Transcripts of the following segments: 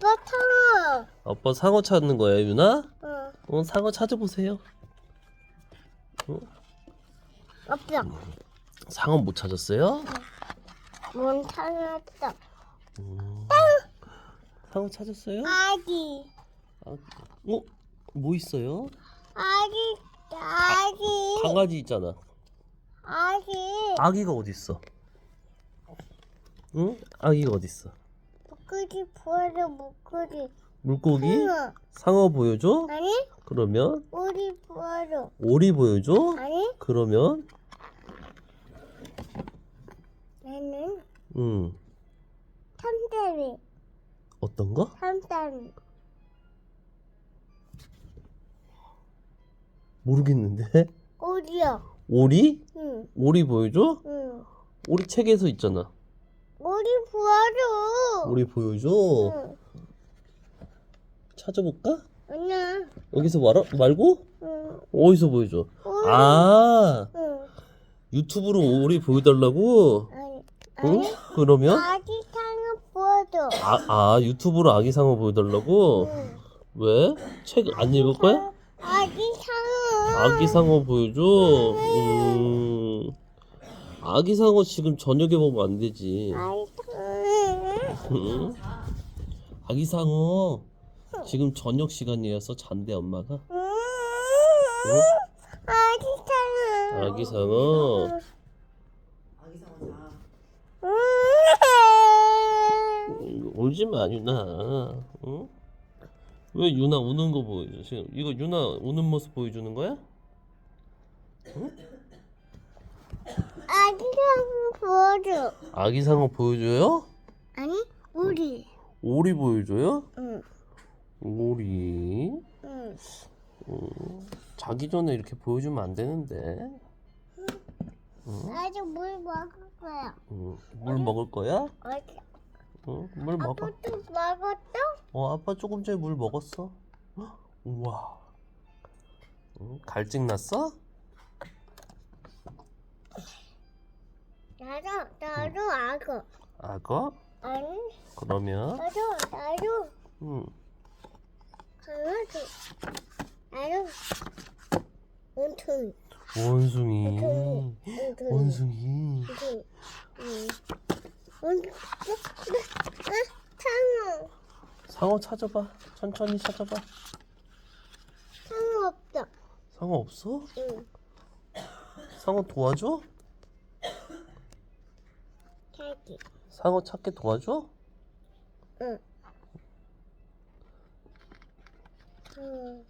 아빠 상어. 아빠 상어 찾는 거예요, 유나? 응. 어, 상어 찾아보세요. 아빠. 상어 못 찾았어요? 뭔 상어다. 상어 찾았어요? 아기. 아, 어? 뭐 있어요? 아기. 아기. 강아지 있잖아. 아기. 아기가 어디 있어? 응? 아기가 어디 있어? 목걸이 보여줘 목걸이. 물고기? 상어. 상어 보여줘? 아니? 그러면 우리 보여줘. 오리 보여줘? 아니? 그러면 나는 음 삼다리. 어떤 거? 삼다리. 모르겠는데. 오리요. 오리? 응. 오리 보여줘? 응. 오리 책에서 있잖아. 오리 보여줘. 오리 보여줘. 응. 찾아볼까? 아니야. 여기서 말 말고 응. 어디서 보여줘? 오리. 아 응. 유튜브로 오리 보여달라고? 아니. 응? 아니. 그러면 아기 상어 보여줘. 아, 아 유튜브로 아기 상어 보여달라고? 응. 왜? 책 안 읽을 거야? 아기 상어. 아기 상어 보여줘. 음. 아기 상어 지금 저녁에 보면 안 되지. 아기 상어. 응? 아기 상어 지금 저녁 시간이어서 잔대 엄마가. 음. 아기 상어. 아기 상어. 아기 상어 자. 음. 울지 마 유나. 응? 왜 유나 우는 거 보여줘? 지금 이거 유나 우는 모습 보여주는 거야? 아기 상어 보여줘. 아기 상어 보여줘요? 아니 우리. 오리 보여줘요? 응. 오리. 응. 자기 전에 이렇게 보여주면 안 되는데. 아직 물 먹을 거야. 응. 물 먹을 거야? 어디? 응, 물 먹어. 아빠도 먹었어? 어, 아빠 조금 전에 물 먹었어. 헉, 우와. 응, 갈증 났어? 나도 나도 악어. 악어? 아니 그러면, 나도 나도 응, 강아지. 나도 원숭이. 원숭이. 온통. 아 상어 상어 찾아봐. 천천히 찾아봐. 상어 없다. 상어 없어? 응. 상어 도와줘? 자기. 상어 찾게 도와줘? 응. 응.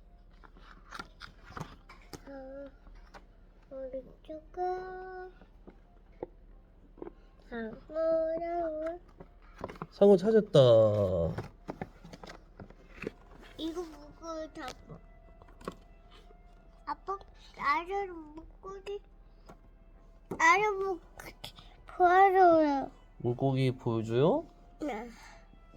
어, 우리 쪽은 상어라고 상어 찾았다. 이거 먹고 잡아. 아빠 나를 먹고기 나를 먹고기 보여줘요. 물고기 보여줘요? 네.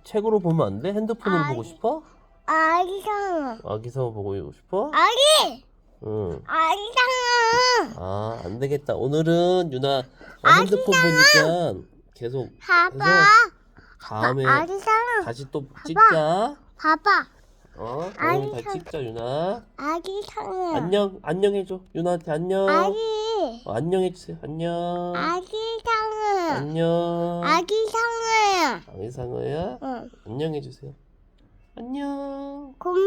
책으로 보면 안 돼? 핸드폰으로 보고 아이. 싶어? 아기 상어. 아기 상어 보고 싶어? 아기 응. 아기 상어. 아, 안 되겠다. 오늘은 유나 어, 아기 핸드폰 보니까 계속 봐봐. 다음에 아기 상어. 다시 또 찍자. 봐봐. 어? 아기 오늘 다 상- 찍자, 유나. 아기 상어. 안녕, 안녕 해줘. 유나한테 안녕. 아기. 어, 안녕 해주세요. 안녕. 아기 상어. 안녕. 아기 상어야. 아기 상어야? 응. 안녕 해 주세요. 안녕. 고민